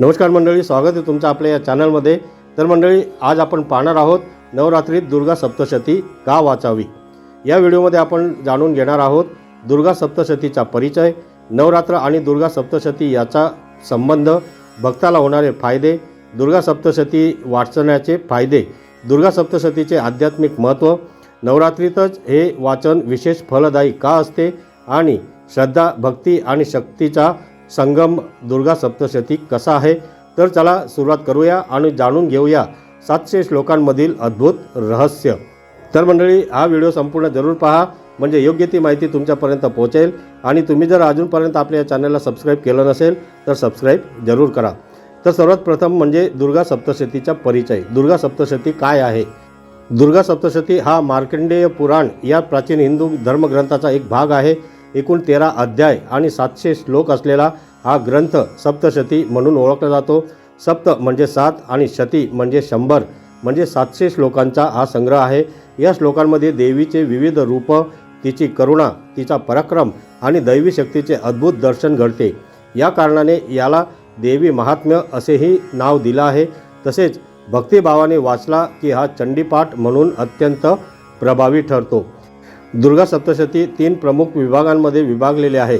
नमस्कार मंडळी स्वागत आहे तुमचं आपल्या या चॅनलमध्ये. तर मंडळी आज आपण पाहणार आहोत नवरात्रीत दुर्गा सप्तशती का वाचावी? या व्हिडिओमध्ये आपण जाणून घेणार आहोत दुर्गा सप्तशतीचा परिचय नवरात्र आणि दुर्गा सप्तशती याचा संबंध भक्ताला होणारे फायदे दुर्गा सप्तशती वाचण्याचे फायदे दुर्गा सप्तशतीचे आध्यात्मिक महत्त्व नवरात्रीतच हे वाचन विशेष फलदायी का असते आणि श्रद्धा भक्ती आणि शक्तीचा संगम दुर्गा सप्तशती कसा आहे? तर चला सुरुवात करूया आणि जाणून घेऊया सातशे श्लोकांमधील अद्भुत रहस्य. तर मंडळी हा व्हिडिओ संपूर्ण जरूर पहा. म्हणजे योग्य ती माहिती तुमच्यापर्यंत पोहोचेल. आणि तुम्ही जर अजूनपर्यंत आपल्या या चॅनलला सबस्क्राईब केलं नसेल तर सबस्क्राईब जरूर करा. तर सर्वात प्रथम म्हणजे दुर्गा सप्तशतीचा परिचय. दुर्गा सप्तशती काय आहे? दुर्गा सप्तशती हा मार्कंडेय पुराण या प्राचीन हिंदू धर्मग्रंथाचा एक भाग आहे. एकूण तेरा अध्याय आणि सातशे श्लोक असलेला हा ग्रंथ सप्तशती म्हणून ओळखला जातो. सप्त म्हणजे सात आणि शती म्हणजे शंभर म्हणजे सातशे श्लोकांचा हा संग्रह आहे. या श्लोकांमध्ये देवीचे विविध रूपं तिची करुणा तिचा पराक्रम आणि दैवी शक्तीचे अद्भुत दर्शन घडते. या कारणाने याला देवी महात्म्य असेही नाव दिलं आहे. तसेच भक्तिभावाने वाचला की हा चंडीपाठ म्हणून अत्यंत प्रभावी ठरतो. दुर्गा सप्तशती तीन प्रमुख विभागांमध्ये विभागलेले आहे.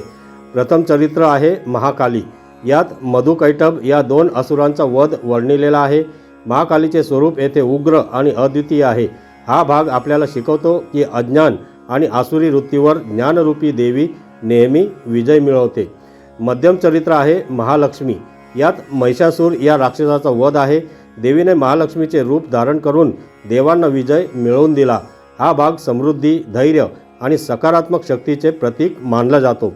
प्रथम चरित्र आहे महाकाली. यात मधुकैटभ या दोन असुरांचा वध वर्णिलेला आहे. महाकालीचे स्वरूप येथे उग्र आणि अद्वितीय आहे. हा भाग आपल्याला शिकवतो की अज्ञान आणि आसुरी वृत्तीवर ज्ञानरूपी देवी नेहमी विजय मिळवते. मध्यम चरित्र आहे महालक्ष्मी. यात महिषासूर या राक्षसाचा वध आहे. देवीने महालक्ष्मीचे रूप धारण करून देवांना विजय मिळवून दिला. हा भाग समृद्धी धैर्य आणि सकारात्मक शक्तीचे प्रतीक मानला जातो.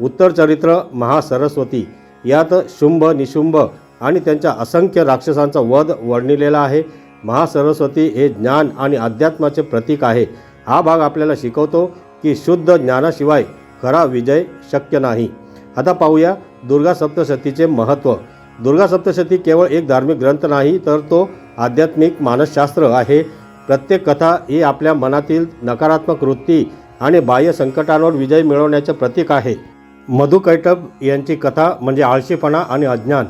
उत्तर चरित्र महासरस्वती. यात शुंभ निशुंभ आणि त्यांच्या असंख्य राक्षसांचा वध वर्णिलेला आहे. महासरस्वती हे ज्ञान आणि अध्यात्माचे प्रतीक आहे. हा भाग आपल्याला शिकवतो की शुद्ध ज्ञानाशिवाय खरा विजय शक्य नाही. आता पाहूया दुर्गा सप्तशतीचे महत्त्व दुर्गा सप्तशती केवळ एक धार्मिक ग्रंथ नाही तर तो आध्यात्मिक मानसशास्त्र आहे. प्रत्येक कथा ही आपल्या मनातील नकारात्मक वृत्ती आणि बाह्य संकटांवर विजय मिळवण्याचे प्रतीक आहे. मधुकैटब यांची कथा म्हणजे आळशीपणा आणि अज्ञान.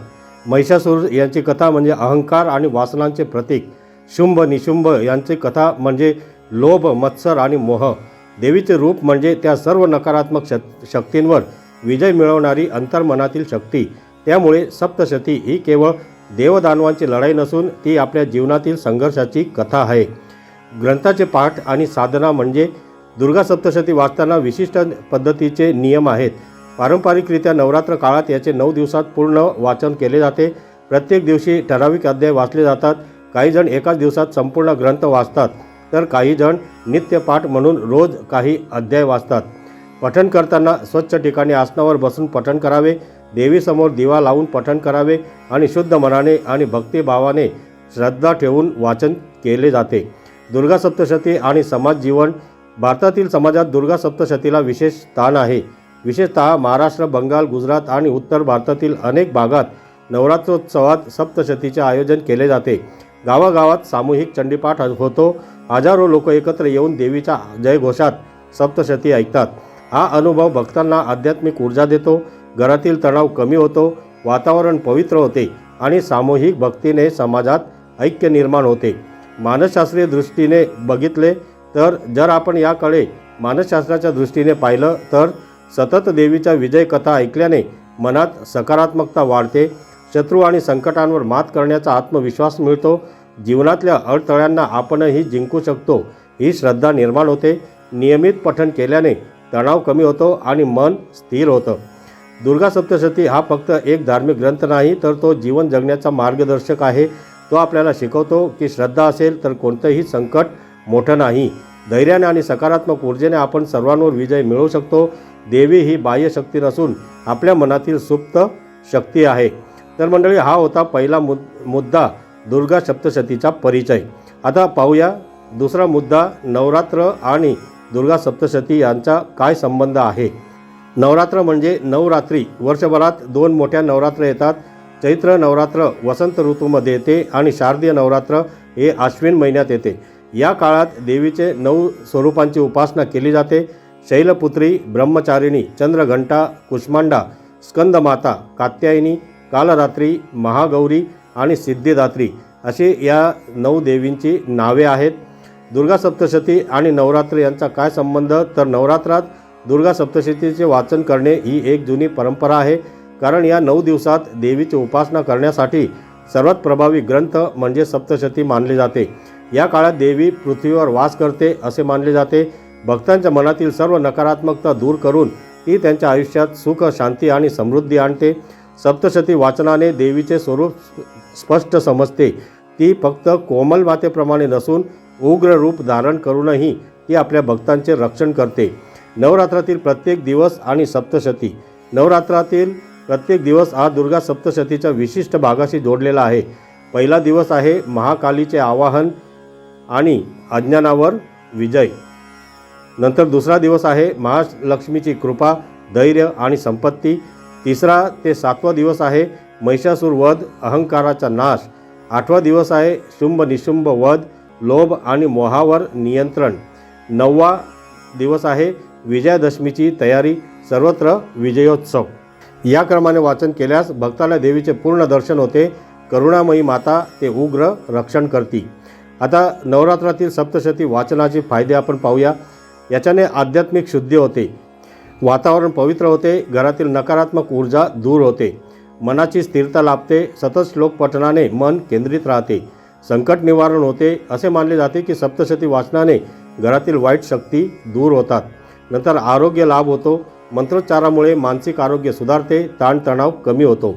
महिषासूर यांची कथा म्हणजे अहंकार आणि वासनांचे प्रतीक. शुंभ निशुंभ यांची कथा म्हणजे लोभ मत्सर आणि मोह. देवीचे रूप म्हणजे त्या सर्व नकारात्मक शक शक्तींवर विजय मिळवणारी अंतर्मनातील शक्ती. त्यामुळे सप्तशती ही केवळ देवदानवांची लढाई नसून ती आपल्या जीवनातील संघर्षाची कथा आहे. ग्रंथाचे पाठ आणि साधना म्हणजे दुर्गा सप्तशती वाचताना विशिष्ट पद्धतीचे नियम आहेत. पारंपरिकरित्या नवरात्र काळात याचे नऊ दिवसात पूर्ण वाचन केले जाते. प्रत्येक दिवशी ठराविक अध्याय वाचले जातात. काही जण एकाच दिवसात संपूर्ण ग्रंथ वाचतात. तर काही जण नित्यपाठ म्हणून रोज काही अध्याय वाचतात. पठण करताना स्वच्छ ठिकाणी आसनावर बसून पठण करावे. देवीसमोर दिवा लावून पठण करावे आणि शुद्ध मनाने आणि भक्तिभावाने श्रद्धा ठेवून वाचन केले जाते. दुर्गा सप्तशती आणि समाज जीवन भारतातील समाजात दुर्गा सप्तशतीला विशेष स्थान आहे. विशेषतः महाराष्ट्र बंगाल गुजरात आणि उत्तर भारतातील अनेक भागात नवरात्रोत्सवात सप्तशतीचे आयोजन केले जाते. गावागावात सामूहिक चंडीपाठ होतो. हजारो लोक एकत्र येऊन देवीच्या जयघोषात सप्तशती ऐकतात. हा अनुभव भक्तांना आध्यात्मिक ऊर्जा देतो. घरातील तणाव कमी होतो. वातावरण पवित्र होते आणि सामूहिक भक्तीने समाजात ऐक्य निर्माण होते. मानसशास्त्रीय दृष्टीने बघितले तर जर आपण याकडे मानसशास्त्राच्या दृष्टीने पाहिलं तर सतत देवीच्या विजय कथा ऐकल्याने मनात सकारात्मकता वाढते शत्रू आणि संकटांवर मात करण्याचा आत्मविश्वास मिळतो जीवनातल्या अडथळ्यांना आपणही जिंकू शकतो ही श्रद्धा निर्माण होते. नियमित पठण केल्याने तणाव कमी होतो आणि मन स्थिर होतं. दुर्गा सप्तशती हा फक्त एक धार्मिक ग्रंथ नाही तर तो जीवन जगण्याचा मार्गदर्शक आहे. तो आपल्याला शिकवतो की श्रद्धा असेल तर कोणतंही संकट मोठं नाही. धैर्याने आणि सकारात्मक ऊर्जेने आपण सर्वांवर विजय मिळवू शकतो. देवी ही बाह्य शक्ती नसून आपल्या मनातील सुप्त शक्ती आहे. तर मंडळी हा होता पहिला मुद मुद्दा दुर्गा सप्तशतीचा परिचय. आता पाहूया दुसरा मुद्दा नवरात्र आणि दुर्गा सप्तशती यांचा काय संबंध आहे? नवरात्र म्हणजे नवरात्री. वर्षभरात दोन मोठ्या नवरात्र येतात. चैत्र नवरात्र वसंत ऋतूमध्ये येते आणि शारदीय नवरात्र हे आश्विन महिन्यात येते. या काळात देवीचे नऊ स्वरूपांची उपासना केली जाते. शैलपुत्री ब्रह्मचारिणी चंद्रघंटा कुष्मांडा स्कंदमाता कात्यायनी कालरात्री महागौरी आणि सिद्धिदात्री अशी या नऊ देवींची नावे आहेत. दुर्गा सप्तशती आणि नवरात्र यांचा काय संबंध? तर नवरात्रात दुर्गा सप्तशतीचे वाचन करणे ही एक जुनी परंपरा आहे. कारण या नऊ दिवसात देवीची उपासना करण्यासाठी सर्वात प्रभावी ग्रंथ म्हणजे सप्तशती मानले जाते. या काळात देवी पृथ्वीवर वास करते असे मानले जाते. भक्तांच्या मनातील सर्व नकारात्मकता दूर करून ती त्यांच्या आयुष्यात सुख शांती आणि समृद्धी आणते. सप्तशती वाचनाने देवीचे स्वरूप स्पष्ट समजते. ती फक्त कोमल मातेप्रमाणे नसून उग्र रूप धारण करूनही ती आपल्या भक्तांचे रक्षण करते. नवरात्रातील प्रत्येक दिवस आणि सप्तशती. नवरात्रातील प्रत्येक दिवस हा दुर्गा सप्तशतीच्या विशिष्ट भागाशी जोडलेला आहे. पहिला दिवस आहे महाकालीचे आवाहन आणि अज्ञानावर विजय. नंतर दुसरा दिवस आहे महालक्ष्मीची कृपा धैर्य आणि संपत्ती. तिसरा ते सातवा दिवस आहे महिषासूर वध अहंकाराचा नाश. आठवा दिवस आहे शुंभ निशुंभ वध लोभ आणि मोहावर नियंत्रण. नववा दिवस आहे विजयादशमीची तयारी सर्वत्र विजयोत्सव. या क्रमाने वाचन केल्यास भक्ताला देवीचे पूर्ण दर्शन होते. करुणामयी माता ते उग्र रक्षण करती. आता नवरात्रातील सप्तशती वाचनाचे फायदे आपण पाहूया. याच्याने आध्यात्मिक शुद्धी होते. वातावरण पवित्र होते. घरातील नकारात्मक ऊर्जा दूर होते. मनाची स्थिरता लाभते. सतत श्लोक पठणाने मन केंद्रित राहते. संकट निवारण होते. असे मानले जाते की सप्तशती वाचनाने घरातील वाईट शक्ती दूर होतात. नंतर आरोग्य लाभ होतो. मंत्रोच्चारामुळे मानसिक आरोग्य सुधारते ताणतणाव कमी होतो.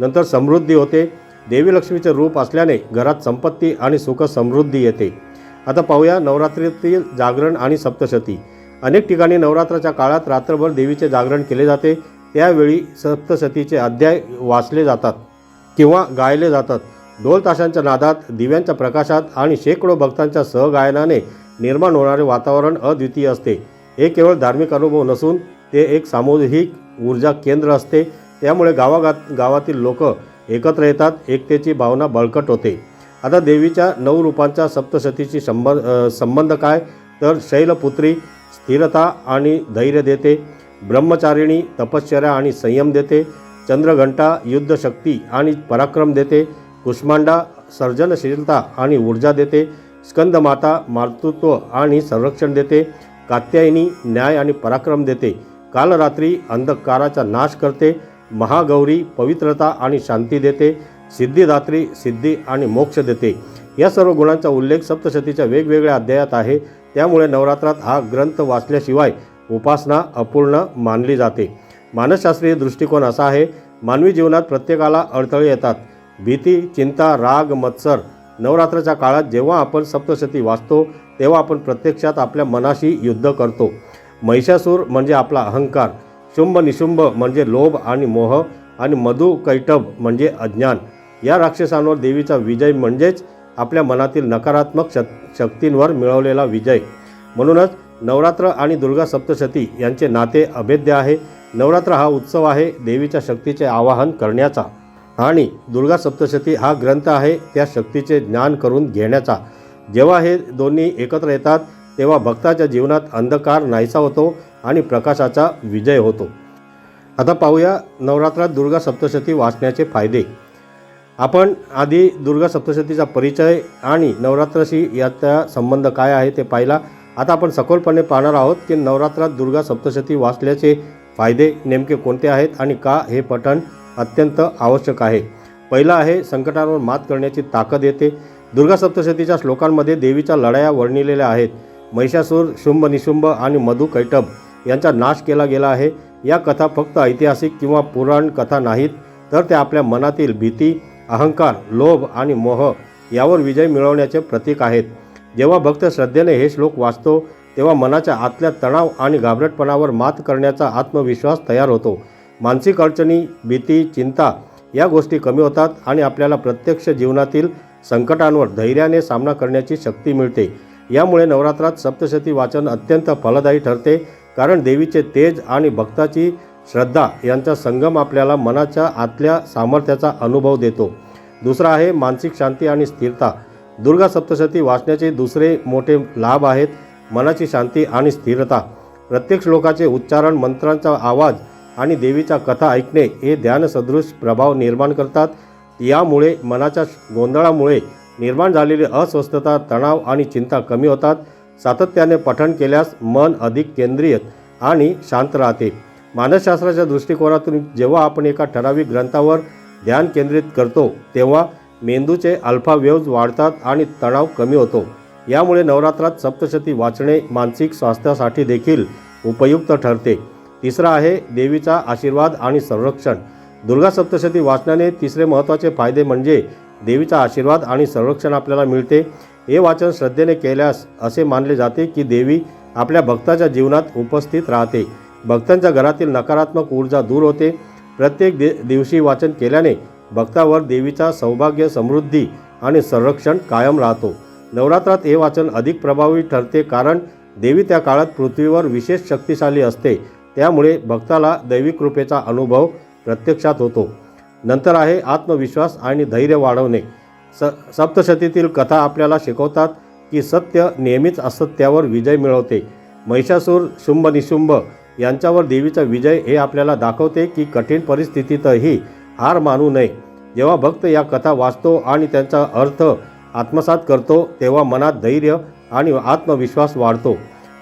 नंतर समृद्धी होते. देवी लक्ष्मीचे रूप असल्याने घरात संपत्ती आणि सुख समृद्धी येते. आता पाहूया नवरात्रीतील जागरण आणि सप्तशती. अनेक ठिकाणी नवरात्राच्या काळात रात्रभर देवीचे जागरण केले जाते. त्यावेळी सप्तशतीचे अध्याय वाचले जातात किंवा गायले जातात. ढोल ताशांच्या नादात दिव्यांच्या प्रकाशात आणि शेकडो भक्तांच्या सहगायनाने निर्माण होणारे वातावरण अद्वितीय असते. हे केवळ धार्मिक अनुभव नसून ते एक सामूहिक ऊर्जा केंद्र असते. त्यामुळे गावागात गावातील लोक एकत्र येतात. एकतेची भावना बळकट होते. आता देवीच्या नऊ रूपांच्या सप्तशतीची संबंध संबंध काय? तर शैलपुत्री स्थिरता आणि धैर्य देते. ब्रह्मचारिणी तपश्चर्या आणि संयम देते. चंद्रघंटा युद्धशक्ती आणि पराक्रम देते. कुष्मांडा सर्जनशीलता आणि ऊर्जा देते. स्कंदमाता मातृत्व आणि संरक्षण देते. कात्यायनी न्याय आणि पराक्रम देते. कालरात्री अंधकाराचा नाश करते महागौरी पवित्रता आणि शांती देते सिद्धिदात्री सिद्धी आणि मोक्ष देते. या सर्व गुणांचा उल्लेख सप्तशतीच्या वेगवेगळ्या अध्यायात आहे. त्यामुळे नवरात्रात हा ग्रंथ वाचल्याशिवाय उपासना अपूर्ण मानली जाते. मानसशास्त्रीय दृष्टिकोन असा आहे मानवी जीवनात प्रत्येकाला अडथळे येतात. भीती चिंता राग मत्सर नवरात्राच्या काळात जेव्हा आपण सप्तशती वाचतो तेव्हा आपण प्रत्यक्षात आपल्या मनाशी युद्ध करतो. महिषासूर म्हणजे आपला अहंकार शुंभ निशुंभ म्हणजे लोभ आणि मोह आणि मधु कैटभ म्हणजे अज्ञान. या राक्षसांवर देवीचा विजय म्हणजेच आपल्या मनातील नकारात्मक शक शक्तींवर मिळवलेला विजय. म्हणूनच नवरात्र आणि दुर्गा सप्तशती यांचे नाते अभेद्य आहे. नवरात्र हा उत्सव आहे देवीच्या शक्तीचे आवाहन करण्याचा. आणि दुर्गा सप्तशती हा ग्रंथ आहे त्या शक्तीचे ज्ञान करून घेण्याचा. जेव्हा हे दोन्ही एकत्र येतात तेव्हा भक्ताच्या जीवनात अंधकार नाहीसा होतो आणि प्रकाशाचा विजय होतो. आता पाहूया नवरात्रात दुर्गा सप्तशती वाचण्याचे फायदे. आपण आधी दुर्गा सप्तशतीचा परिचय आणि नवरात्राशी याचा संबंध काय आहे ते पाहिला. आता आपण सखोलपणे पाहणार आहोत की नवरात्रात दुर्गा सप्तशती वाचल्याचे फायदे नेमके कोणते आहेत आणि का हे पठण अत्यंत आवश्यक आहे. पहिला आहे संकटांवर मात करण्याची ताकद येते. दुर्गा सप्तशतीच्या श्लोकांमध्ये देवीच्या लढाया वर्णिलेल्या आहेत. महिषासूर शुंभ निशुंभ आणि मधु कैटभ यांचा नाश केला गेला आहे. या कथा फक्त ऐतिहासिक किंवा पुराण कथा नाहीत तर त्या आपल्या मनातील भीती अहंकार लोभ आणि मोह यावर विजय मिळवण्याचे प्रतीक आहेत. जेव्हा भक्त श्रद्धेने हे श्लोक वाचतो तेव्हा मनाच्या आतल्या तणाव आणि घाबरटपणावर मात करण्याचा आत्मविश्वास तयार होतो. मानसिक अडचणी भीती चिंता या गोष्टी कमी होतात आणि आपल्याला प्रत्यक्ष जीवनातील संकटांवर धैर्याने सामना करण्याची शक्ती मिळते. यामुळे नवरात्रात सप्तशती वाचन अत्यंत फलदायी ठरते कारण देवीचे तेज आणि भक्ताची श्रद्धा यांचा संगम आपल्याला मनाच्या आतल्या सामर्थ्याचा अनुभव देतो. दुसरा आहे मानसिक शांती आणि स्थिरता. दुर्गा सप्तशती वाचण्याचे दुसरे मोठे लाभ आहेत मनाची शांती आणि स्थिरता. प्रत्येक श्लोकाचे उच्चारण मंत्रांचा आवाज आणि देवीच्या कथा ऐकणे हे ध्यानसदृश प्रभाव निर्माण करतात. यामुळे मनाच्या गोंधळामुळे निर्माण झालेली अस्वस्थता तणाव आणि चिंता कमी होतात. सातत्याने पठण केल्यास मन अधिक केंद्रिय आणि शांत राहते. मानसशास्त्राच्या दृष्टिकोनातून जेव्हा आपण एका ठराविक ग्रंथावर ध्यान केंद्रित करतो तेव्हा मेंदूचे अल्फा वेव्ज वाढतात आणि तणाव कमी होतो. यामुळे नवरात्रात सप्तशती वाचणे मानसिक स्वास्थ्यासाठी देखील उपयुक्त ठरते. तिसरा आहे देवीचा आशीर्वाद आणि संरक्षण. दुर्गा सप्तशती वाचनाने तिसरे महत्त्वाचे फायदे म्हणजे देवीचा आशीर्वाद आणि संरक्षण आपल्याला मिळते. हे वाचन श्रद्धेने केल्यास असे मानले जाते की देवी आपल्या भक्ताच्या जीवनात उपस्थित राहते. भक्तांच्या घरातील नकारात्मक ऊर्जा दूर होते. प्रत्येक दे दिवशी वाचन केल्याने भक्तावर देवीचा सौभाग्य समृद्धी आणि संरक्षण कायम राहतो. नवरात्रात हे वाचन अधिक प्रभावी ठरते कारण देवी त्या काळात पृथ्वीवर विशेष शक्तिशाली असते. त्यामुळे भक्ताला दैवी कृपेचा अनुभव प्रत्यक्षात होतो. नंतर आहे आत्मविश्वास आणि धैर्य वाढवणे. स सप्तशतीतील कथा आपल्याला शिकवतात की सत्य नेहमीच असत्यावर विजय मिळवते. महिषासूर शुंभ निशुंभ यांच्यावर देवीचा विजय हे आपल्याला दाखवते की कठीण परिस्थितीतही हार मानू नये. जेव्हा भक्त या कथा वाचतो आणि त्यांचा अर्थ आत्मसात करतो तेव्हा मनात धैर्य आणि आत्मविश्वास वाढतो.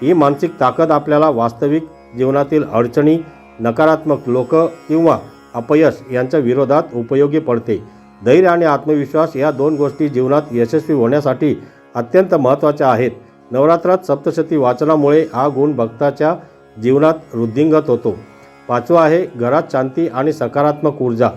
ही मानसिक ताकद आपल्याला वास्तविक जीवनातील अडचणी नकारात्मक लोक किंवा अपयश यांच्या विरोधात उपयोगी पडते. धैर्य आणि आत्मविश्वास या दोन गोष्टी जीवनात यशस्वी होण्यासाठी अत्यंत महत्त्वाच्या आहेत. नवरात्रात सप्तशती वाचनामुळे हा गुण भक्ताच्या जीवनात वृद्धिंगत होतो. पाचवा आहे घरात शांती आणि सकारात्मक ऊर्जा.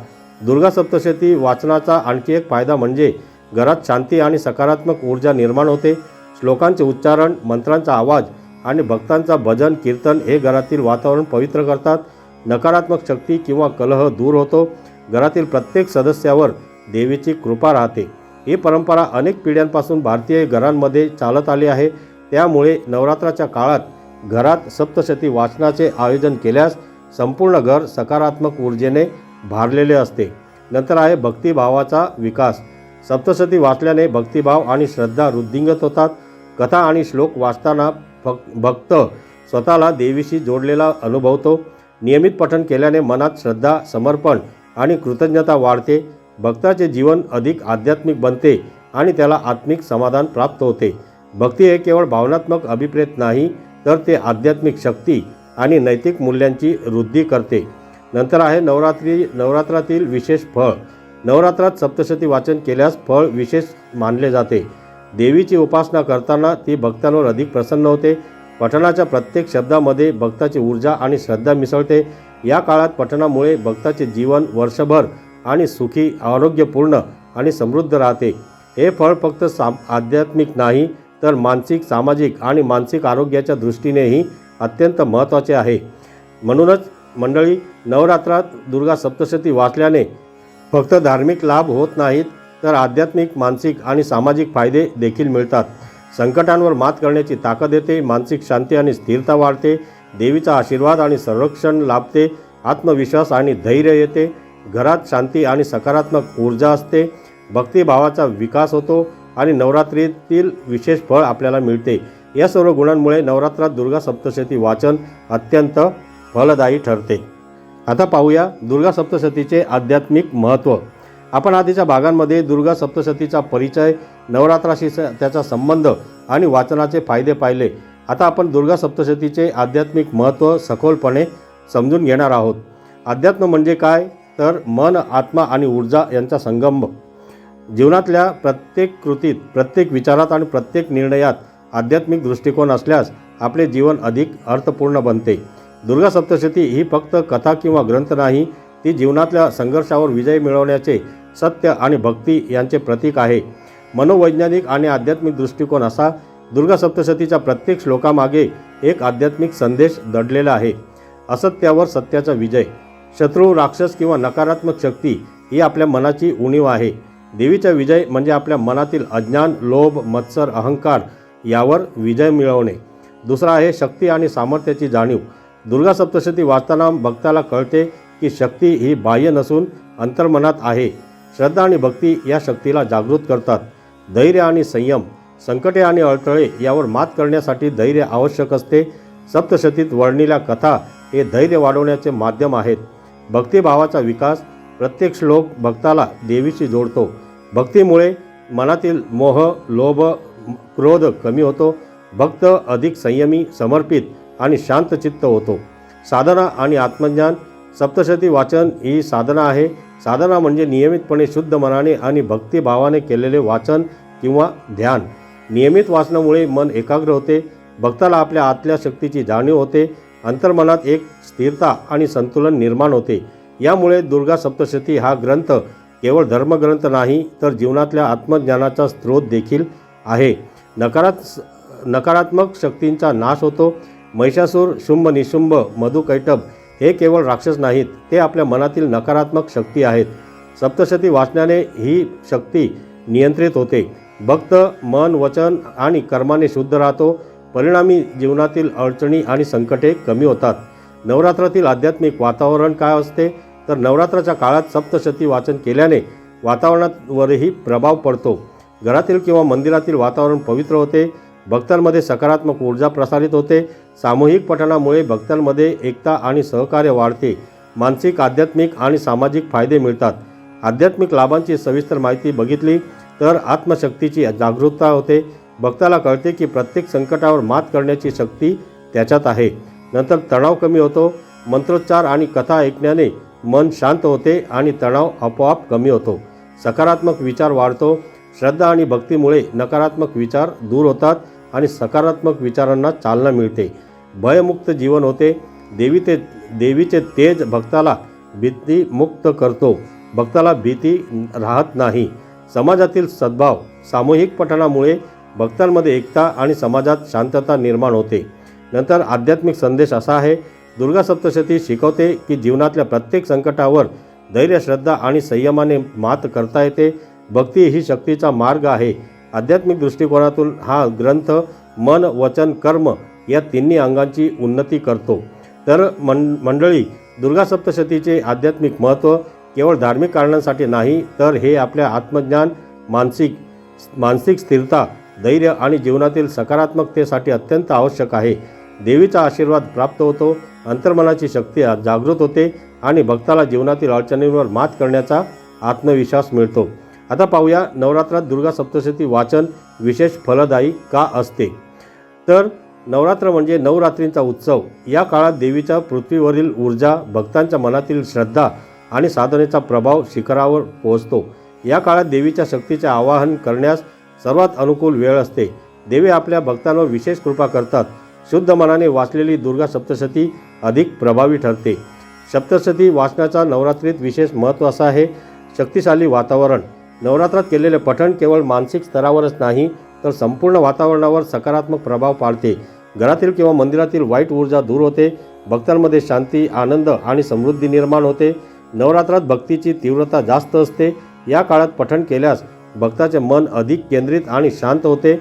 दुर्गा सप्तशती वाचनाचा आणखी एक फायदा म्हणजे घरात शांती आणि सकारात्मक ऊर्जा निर्माण होते. श्लोकांचे उच्चारण मंत्रांचा आवाज आणि भक्तांचा भजन कीर्तन हे घरातील वातावरण पवित्र करतात. नकारात्मक शक्ती किंवा कलह दूर होतो. घरातील प्रत्येक सदस्यावर देवीची कृपा राहते. ही परंपरा अनेक पिढ्यांपासून भारतीय घरांमध्ये चालत आली आहे. त्यामुळे नवरात्राच्या काळात घरात सप्तशती वाचनाचे आयोजन केल्यास संपूर्ण घर सकारात्मक ऊर्जेने भारलेले असते. नंतर आहे भक्तिभावाचा विकास. सप्तशती वाचल्याने भक्तिभाव आणि श्रद्धा वृद्धिंगत होतात. कथा आणि श्लोक वाचताना फक भक्त स्वतःला देवीशी जोडलेला अनुभवतो. नियमित पठण केल्याने मनात श्रद्धा समर्पण आणि कृतज्ञता वाढते. भक्ताचे जीवन अधिक आध्यात्मिक बनते आणि त्याला आत्मिक समाधान प्राप्त होते. भक्ती हे केवळ भावनात्मक अभिप्रेत नाही तर ते आध्यात्मिक शक्ती आणि नैतिक मूल्यांची वृद्धी करते. नंतर आहे नवरात्री नवरात्रातील विशेष फळ. नवरात्रात सप्तशती वाचन केल्यास फळ विशेष मानले जाते. देवीची उपासना करताना ती भक्तांवर अधिक प्रसन्न होते. पठणाच्या प्रत्येक शब्दामध्ये भक्ताची ऊर्जा आणि श्रद्धा मिसळते. या काळात पठणामुळे भक्ताचे जीवन वर्षभर आणि सुखी आरोग्यपूर्ण आणि समृद्ध राहते. हे फळ फक्त साम आध्यात्मिक नाही तर मानसिक सामाजिक आणि मानसिक आरोग्याच्या दृष्टीनेही अत्यंत महत्त्वाचे आहे. म्हणूनच मंडळी नवरात्रात दुर्गा सप्तशती वाचल्याने फक्त धार्मिक लाभ होत नाहीत तर आध्यात्मिक मानसिक आणि सामाजिक फायदे देखील मिळतात. संकटांवर मात करण्याची ताकद येते मानसिक शांती आणि स्थिरता वाढते देवीचा आशीर्वाद आणि संरक्षण लाभते आत्मविश्वास आणि धैर्य येते घरात शांती आणि सकारात्मक ऊर्जा असते भक्तिभावाचा विकास होतो आणि नवरात्रीतील विशेष फळ आपल्याला मिळते. या सर्व गुणांमुळे नवरात्रात दुर्गा सप्तशती वाचन अत्यंत फलदायी ठरते. आता पाहूया दुर्गा सप्तशतीचे आध्यात्मिक महत्त्व. आपण आधीच्या भागांमध्ये दुर्गा सप्तशतीचा परिचय नवरात्राशी स त्याचा संबंध आणि वाचनाचे फायदे पाहिले. आता आपण दुर्गा सप्तशतीचे आध्यात्मिक महत्त्व सखोलपणे समजून घेणार आहोत. अध्यात्म म्हणजे काय? तर मन आत्मा आणि ऊर्जा यांचा संगम. जीवनातल्या प्रत्येक कृतीत प्रत्येक विचारात आणि प्रत्येक निर्णयात आध्यात्मिक दृष्टिकोन असल्यास आपले जीवन अधिक अर्थपूर्ण बनते. दुर्गा सप्तशती ही फक्त कथा किंवा ग्रंथ नाही ती जीवनातल्या संघर्षावर विजय मिळवण्याचे सत्य आणि भक्ती यांचे प्रतीक आहे. मनोवैज्ञानिक आणि आध्यात्मिक दृष्टिकोन असा दुर्गा सप्तशतीच्या प्रत्येक श्लोकामागे एक आध्यात्मिक संदेश दडलेला आहे. असत्यावर सत्याचा विजय. शत्रू राक्षस किंवा नकारात्मक शक्ती ही आपल्या मनाची उणीव आहे. देवीचा विजय म्हणजे आपल्या मनातील अज्ञान लोभ मत्सर अहंकार यावर विजय मिळवणे. दुसरा आहे शक्ती आणि सामर्थ्याची जाणीव. दुर्गा सप्तशती वाचताना भक्ताला कळते की शक्ती ही बाह्य नसून अंतर्मनात आहे. श्रद्धा आणि भक्ती या शक्तीला जागृत करतात. धैर्य आणि संयम संकटे आणि अडथळे यावर मात करण्यासाठी धैर्य आवश्यक असते. सप्तशतीत वर्णिल्या कथा हे धैर्य वाढवण्याचे माध्यम आहेत. भक्तिभावाचा विकास प्रत्येक श्लोक भक्ताला देवीशी जोडतो. भक्तीमुळे मनातील मोह लोभ क्रोध कमी होतो. भक्त अधिक संयमी समर्पित आणि शांतचित्त होतो. साधना आणि आत्मज्ञान सप्तशती वाचन ही साधना आहे. साधना म्हणजे नियमितपणे शुद्ध मनाने आणि भक्तिभावाने केलेले वाचन किंवा ध्यान. नियमित वाचनामुळे मन एकाग्र होते भक्ताला आपल्या आतल्या शक्तीची जाणीव होते अंतर्मनात एक स्थिरता आणि संतुलन निर्माण होते. यामुळे दुर्गा सप्तशती हा ग्रंथ केवळ धर्मग्रंथ नाही तर जीवनातल्या आत्मज्ञानाचा स्रोत देखील आहे. नकारात नकारात्मक शक्तींचा नाश होतो. महिषासूर शुंभ निशुंभ मधुकैटभ हे केवळ राक्षस नाहीत ते आपल्या मनातील नकारात्मक शक्ती आहेत. सप्तशती वाचण्याने ही शक्ती नियंत्रित होते. भक्त मन वचन आणि कर्माने शुद्ध राहतो. परिणामी जीवनातील अडचणी आणि संकटे कमी होतात. नवरात्रातील आध्यात्मिक वातावरण काय असते? तर नवरात्राच्या काळात सप्तशती वाचन केल्याने वातावरणावरही प्रभाव पडतो. घरातील किंवा मंदिरातील वातावरण पवित्र होते. भक्तांमध्ये सकारात्मक ऊर्जा प्रसारित होते. सामूहिक पठणामुळे भक्तांमध्ये एकता आणि सहकार्य वाढते. मानसिक आध्यात्मिक आणि सामाजिक फायदे मिळतात. आध्यात्मिक लाभांची सविस्तर माहिती बघितली तर आत्मशक्तीची जागरूकता होते. भक्ताला कळते की प्रत्येक संकटावर मात करण्याची शक्ती त्याच्यात आहे. नंतर तणाव कमी होतो. मंत्रोच्चार आणि कथा ऐकण्याने मन शांत होते आणि तणाव आपोआप कमी होतो. सकारात्मक विचार वाढतो. श्रद्धा आणि भक्तीमुळे नकारात्मक विचार दूर होतात आणि सकारात्मक विचारांना चालना मिळते. भयमुक्त जीवन होते. देवी ते देवीचे तेज भक्ताला भीतीमुक्त करतो. भक्ताला भीती राहत नाही. समाजातील सद्भाव सामूहिक पठणामुळे भक्तांमध्ये एकता आणि समाजात शांतता निर्माण होते. नंतर आध्यात्मिक संदेश असा आहे दुर्गा सप्तशती शिकवते की जीवनातल्या प्रत्येक संकटावर धैर्य श्रद्धा आणि संयमाने मात करता येते. भक्ती ही शक्तीचा मार्ग आहे. आध्यात्मिक दृष्टिकोनातून हा ग्रंथ मन वचन कर्म या तिन्ही अंगांची उन्नती करतो. तर मं मंडळी दुर्गा सप्तशतीचे आध्यात्मिक महत्त्व केवळ धार्मिक कारणांसाठी नाही तर हे आपल्या आत्मज्ञान मानसिक मानसिक स्थिरता धैर्य आणि जीवनातील सकारात्मकतेसाठी अत्यंत आवश्यक आहे. देवीचा आशीर्वाद प्राप्त होतो अंतर्मनाची शक्ती जागृत होते आणि भक्ताला जीवनातील अडचणींवर मात करण्याचा आत्मविश्वास मिळतो. आता पाहूया नवरात्रात दुर्गा सप्तशती वाचन विशेष फलदायी का असते? तर नवरात्र म्हणजे नवरात्रींचा उत्सव. या काळात देवीच्या पृथ्वीवरील ऊर्जा भक्तांच्या मनातील श्रद्धा आणि साधनेचा प्रभाव शिखरावर पोहोचतो. या काळात देवीच्या शक्तीचे आवाहन करण्यास सर्वात अनुकूल वेळ असते. देवी आपल्या भक्तांवर विशेष कृपा करतात. शुद्ध मनाने वाचलेली दुर्गा सप्तशती अधिक प्रभावी ठरते. सप्तशती वाचण्याचा नवरात्रीत विशेष महत्त्व असं आहे शक्तिशाली वातावरण. नवरात्रात केलेले पठण केवळ मानसिक स्तरावरच नाही तर संपूर्ण वातावरणावर सकारात्मक प्रभाव पाडते. घरातील किंवा मंदिरातील वाईट ऊर्जा दूर होते. भक्तांमध्ये शांती आनंद आणि समृद्धी निर्माण होते. नवरात्रात भक्तीची तीव्रता जास्त असते. या काळात पठण केल्यास भक्ताचे मन अधिक केंद्रित आणि शांत होते.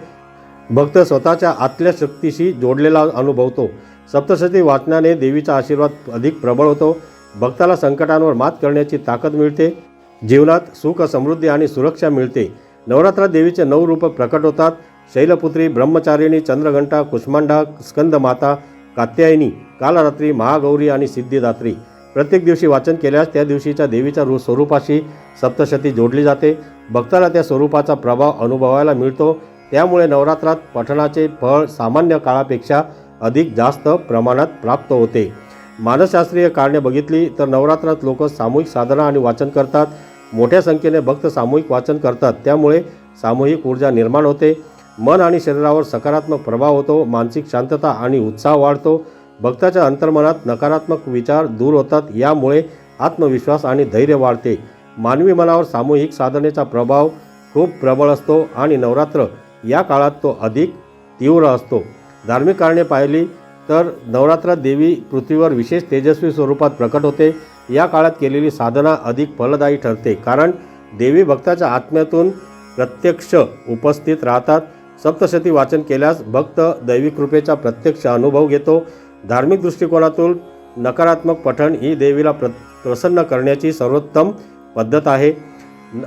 भक्त स्वतःच्या आतल्या शक्तीशी जोडलेला अनुभवतो. सप्तशती वाचनाने देवीचा आशीर्वाद अधिक प्रबळ होतो. भक्ताला संकटांवर मात करण्याची ताकद मिळते. जीवनात सुख समृद्धी आणि सुरक्षा मिळते. नवरात्रात देवीचे नऊ रूप प्रकट होतात. शैलपुत्री ब्रह्मचारिणी चंद्रघंटा कुष्मांडा स्कंदमाता कात्यायनी कालरात्री महागौरी आणि सिद्धिदात्री. प्रत्येक दिवशी वाचन केल्यास त्या दिवशीच्या देवीच्या रू स्वरूपाशी सप्तशती जोडली जाते. भक्ताला त्या स्वरूपाचा प्रभाव अनुभवायला मिळतो. त्यामुळे नवरात्रात पठणाचे फळ सामान्य काळापेक्षा अधिक जास्त प्रमाणात प्राप्त होते. मानसशास्त्रीय कारणे बघितली तर नवरात्रात लोक सामूहिक साधना आणि वाचन करतात. मोठ्या संख्येने भक्त सामूहिक वाचन करतात. त्यामुळे सामूहिक ऊर्जा निर्माण होते. मन आणि शरीरावर सकारात्मक प्रभाव होतो. मानसिक शांतता आणि उत्साह वाढतो. भक्ताच्या अंतर्मनात नकारात्मक विचार दूर होतात. यामुळे आत्मविश्वास आणि धैर्य वाढते. मानवी मनावर सामूहिक साधनेचा प्रभाव खूप प्रबळ असतो आणि नवरात्र या काळात तो अधिक तीव्र असतो. धार्मिक कारणे पाहिली तर नवरात्रात देवी पृथ्वीवर विशेष तेजस्वी स्वरूपात प्रकट होते. या काळात केलेली साधना अधिक फलदायी ठरते. कारण देवी भक्ताच्या आत्म्यातून प्रत्यक्ष उपस्थित राहतात. सप्तशती वाचन केल्यास भक्त दैवी कृपेचा प्रत्यक्ष अनुभव घेतो. धार्मिक दृष्टिकोनातून नकारात्मक पठण ही देवीला प्र प्रसन्न करण्याची सर्वोत्तम पद्धत आहे.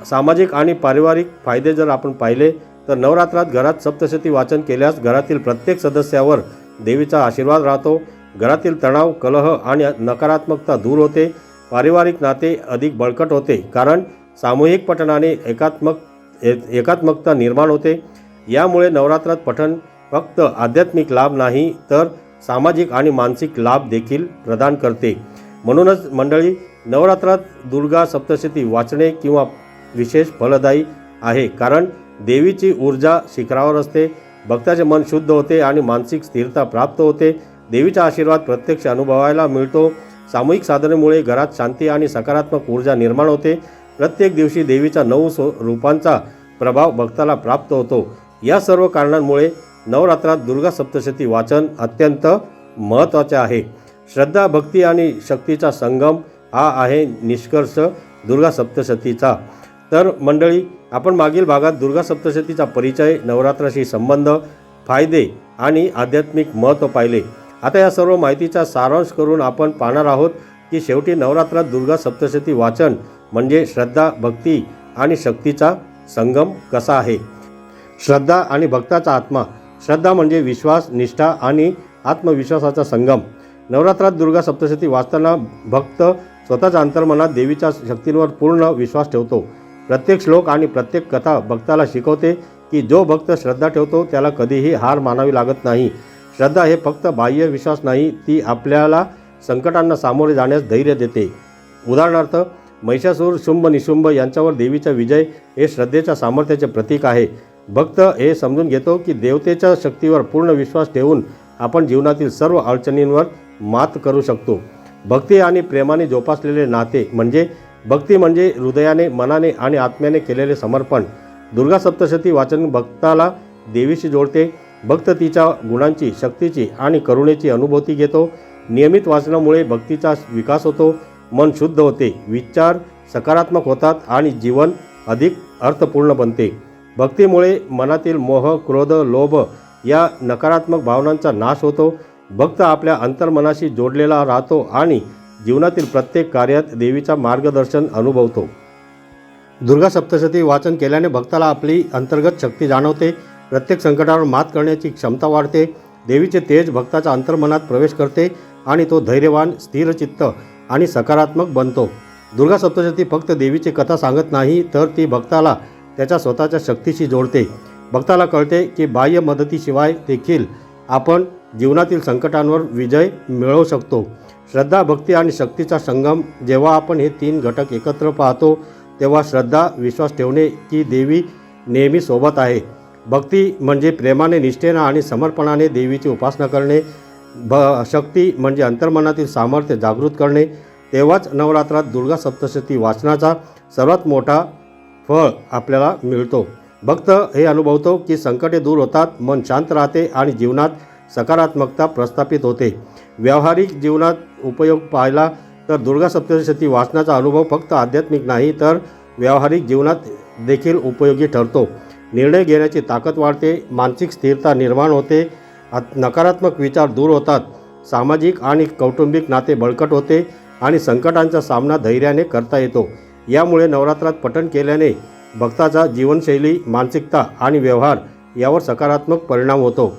सामाजिक आणि पारिवारिक फायदे जर आपण पाहिले तर नवरात्रात घरात सप्तशती वाचन केल्यास घरातील प्रत्येक सदस्यावर देवीचा आशीर्वाद राहतो. घरातील तणाव कलह आणि नकारात्मकता दूर होते. पारिवारिक नाते अधिक बळकट होते कारण सामूहिक पठणाने एकात्मक ए- एकात्मकता निर्माण होते. यामुळे नवरात्रात पठण फक्त आध्यात्मिक लाभ नाही तर सामाजिक आणि मानसिक लाभ देखील प्रदान करते. म्हणूनच मंडळी नवरात्रात दुर्गा सप्तशती वाचणे किंवा विशेष फलदायी आहे. कारण देवीची ऊर्जा शिखरावर असते भक्ताचे मन शुद्ध होते आणि मानसिक स्थिरता प्राप्त होते. देवीचा आशीर्वाद प्रत्यक्ष अनुभवायला मिळतो. सामूहिक साधनेमुळे घरात शांती आणि सकारात्मक ऊर्जा निर्माण होते. प्रत्येक दिवशी देवीच्या नऊ सो रूपांचा प्रभाव भक्ताला प्राप्त होतो. या सर्व कारणांमुळे नवरात्रात दुर्गा सप्तशती वाचन अत्यंत महत्त्वाचे आहे. श्रद्धा भक्ती आणि शक्तीचा संगम हा आहे निष्कर्ष दुर्गा सप्तशतीचा. तर मंडळी आपण मागील भागात दुर्गा सप्तशतीचा परिचय नवरात्राशी संबंध फायदे आणि आध्यात्मिक महत्त्व पाहिले. आता या सर्व माहितीचा सारांश करून आपण पाहणार आहोत की शेवटी नवरात्रात दुर्गा सप्तशती वाचन म्हणजे श्रद्धा भक्ती आणि शक्तीचा संगम कसा आहे? श्रद्धा आणि भक्ताचा आत्मा श्रद्धा म्हणजे विश्वास निष्ठा आणि आत्मविश्वासाचा संगम. नवरात्रात दुर्गा सप्तशती वाचताना भक्त स्वतःच्या अंतर्मनात देवीच्या शक्तींवर पूर्ण विश्वास ठेवतो. प्रत्येक श्लोक आणि प्रत्येक कथा भक्ताला शिकवते की जो भक्त श्रद्धा ठेवतो त्याला कधीही हार मानावी लागत नाही. श्रद्धा हे फक्त बाह्य विश्वास नाही ती आपल्याला संकटांना सामोरे जाण्यास धैर्य देते. उदाहरणार्थ महिषासूर शुंभ निशुंभ यांच्यावर देवीचा विजय हे श्रद्धेच्या सामर्थ्याचे प्रतीक आहे. भक्त हे समजून घेतो की देवतेच्या शक्तीवर पूर्ण विश्वास ठेवून आपण जीवनातील सर्व अडचणींवर मात करू शकतो. भक्ती आणि प्रेमाने जोपासलेले नाते म्हणजे भक्ती म्हणजे हृदयाने मनाने आणि आत्म्याने केलेले समर्पण. दुर्गा सप्तशती वाचन भक्ताला देवीशी जोडते. भक्त तिच्या गुणांची शक्तीची आणि करुणेची अनुभूती घेतो. नियमित वाचनामुळे भक्तीचा विकास होतो. मन शुद्ध होते. विचार सकारात्मक होतात आणि जीवन अधिक अर्थपूर्ण बनते. भक्तीमुळे मनातील मोह क्रोध लोभ या नकारात्मक भावनांचा नाश होतो. भक्त आपल्या अंतर्मनाशी जोडलेला राहतो आणि जीवनातील प्रत्येक कार्यात देवीचा मार्गदर्शन अनुभवतो. दुर्गा सप्तशती वाचन केल्याने भक्ताला आपली अंतर्गत शक्ती जाणवते. प्रत्येक संकटावर मात करण्याची क्षमता वाढते. देवीचे तेज भक्ताच्या अंतर्मनात प्रवेश करते आणि तो धैर्यवान स्थिरचित्त आणि सकारात्मक बनतो. दुर्गा सप्तशती फक्त देवीची कथा सांगत नाही तर ती भक्ताला त्याच्या स्वतःच्या शक्तीशी जोडते. भक्ताला कळते की बाह्य मदतीशिवाय देखील आपण जीवनातील संकटांवर विजय मिळवू शकतो. श्रद्धा भक्ती आणि शक्तीचा संगम जेव्हा आपण हे तीन घटक एकत्र पाहतो तेव्हा श्रद्धा विश्वास ठेवणे की देवी नेहमी सोबत आहे. भक्ती म्हणजे प्रेमाने निष्ठेनं आणि समर्पणाने देवीची उपासना करणे. भ शक्ती म्हणजे अंतर्मनातील सामर्थ्य जागृत करणे. तेव्हाच नवरात्रात दुर्गा सप्तशती वाचनाचा सर्वात मोठा फळ आपल्याला मिळतो. भक्त हे अनुभवतो की संकटे दूर होतात मन शांत राहते आणि जीवनात सकारात्मकता प्रस्थापित होते. व्यावहारिक जीवनात उपयोग पाहिला तर दुर्गा सप्तशती वाचनाचा अनुभव फक्त आध्यात्मिक नाही तर व्यावहारिक जीवनात देखील उपयोगी ठरतो. निर्णय घेण्याची ताकद वाढते मानसिक स्थिरता निर्माण होते नकारात्मक विचार दूर होतात सामाजिक आणि कौटुंबिक नाते बळकट होते आणि संकटांचा सामना धैर्याने करता येतो. यामुळे नवरात्रात पठण केल्याने भक्ताचा जीवनशैली मानसिकता आणि व्यवहार यावर सकारात्मक परिणाम होतो.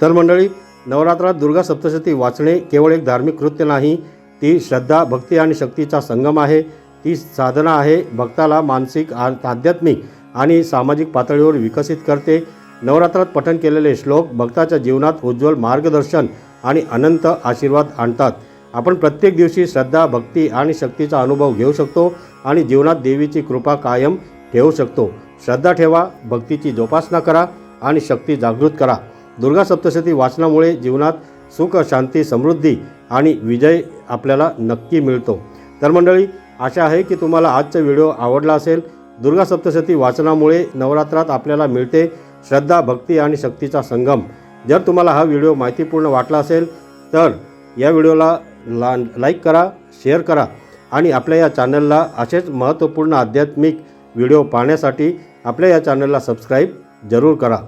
तर मंडळी नवरात्रात दुर्गा सप्तशती वाचणे केवळ एक धार्मिक कृत्य नाही ती श्रद्धा भक्ती आणि शक्तीचा संगम आहे. ती साधना आहे भक्ताला मानसिक आध्यात्मिक आणि सामाजिक पातळीवर विकसित करते. नवरात्रात पठण केलेले श्लोक भक्ताच्या जीवनात उज्ज्वल मार्गदर्शन आणि अनंत आशीर्वाद आणतात. आपण प्रत्येक दिवशी श्रद्धा भक्ती आणि शक्तीचा अनुभव घेऊ शकतो आणि जीवनात देवीची कृपा कायम ठेवू शकतो. श्रद्धा ठेवा भक्तीची जोपासना करा आणि शक्ती जागृत करा. दुर्गा सप्तशती वाचनामुळे जीवनात सुख शांती समृद्धी आणि विजय आपल्याला नक्की मिळतो. तर मंडळी आशा आहे की तुम्हाला आजचा व्हिडिओ आवडला असेल. दुर्गा सप्तशती वाचनामुळे नवरात्रात आपल्याला मिळते श्रद्धा भक्ती आणि शक्तीचा संगम. जर तुम्हाला हा व्हिडिओ माहितीपूर्ण वाटला असेल तर या व्हिडिओला ला लाईक करा शेअर करा. आणि आपल्या या चॅनलला असेच महत्त्वपूर्ण आध्यात्मिक व्हिडिओ पाहण्यासाठी आपल्या या चॅनलला सबस्क्राईब जरूर करा.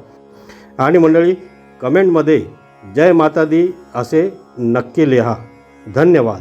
आणि मंडळी कमेंटमध्ये जय माता दी असे नक्की लिहा. धन्यवाद.